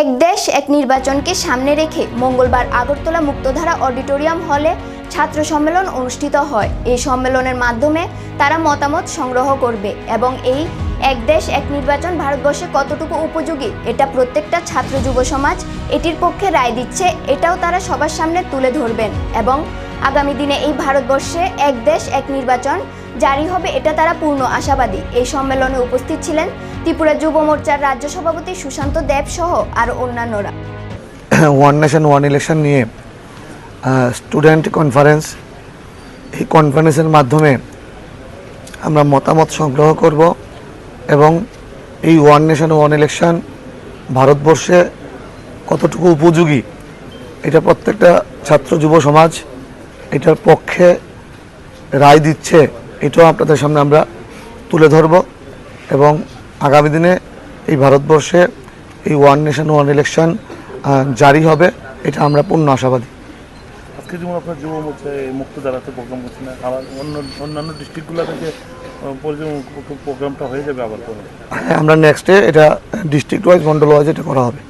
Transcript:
এক দেশ, এক নির্বাচনকে সামনে রেখে মঙ্গলবার আগরতলা মুক্তধারা অডিটোরিয়াম হলে ছাত্র সম্মেলন অনুষ্ঠিত হয়। এই সম্মেলনের মাধ্যমে তারা মতামত সংগ্রহ করবে এবং এই এক দেশ, এক নির্বাচন ভারতবর্ষে কতটুকু উপযোগী, এটা প্রত্যেকটা ছাত্র যুব সমাজ এটির পক্ষে রায় দিচ্ছে, এটাও তারা সবার সামনে তুলে ধরবেন এবং আগামী দিনে এই ভারতবর্ষে এক দেশ, এক নির্বাচন জারি হবে এটা তারা পূর্ণ আশাবাদী। এই সম্মেলনে উপস্থিত ছিলেন ত্রিপুরা যুব মোর্চার রাজ্য সভাপতি সুশান্ত দেব সহ আরও অন্যান্যরা। ওয়ান নেশন ওয়ান ইলেকশন নিয়ে স্টুডেন্ট কনফারেন্স এই কনফারেন্সের মাধ্যমে আমরা মতামত সংগ্রহ করব এবং এই ওয়ান নেশন ওয়ান ইলেকশন ভারতবর্ষে কতটুকু উপযোগী, এটা প্রত্যেকটা ছাত্র যুব সমাজ এটার পক্ষে রায় দিচ্ছে এটাও আপনাদের সামনে আমরা তুলে ধরব এবং আগামী দিনে এই ভারতবর্ষে এই ওয়ান নেশন ওয়ান ইলেকশন জারি হবে এটা আমরা পূর্ণ আশাবাদী। আজকে যেমন আপনার যুব মোর্চায় মুক্ত দাঁড়াতে প্রোগ্রাম করছে না আবার অন্য অন্যান্য ডিস্ট্রিক্টগুলো থেকে প্রোগ্রামটা হয়ে যাবে আবার পরে। আমরা নেক্সটে এটা ডিস্ট্রিক্ট ওয়াইজ মন্ডল ওয়াইজ এটা করা হবে।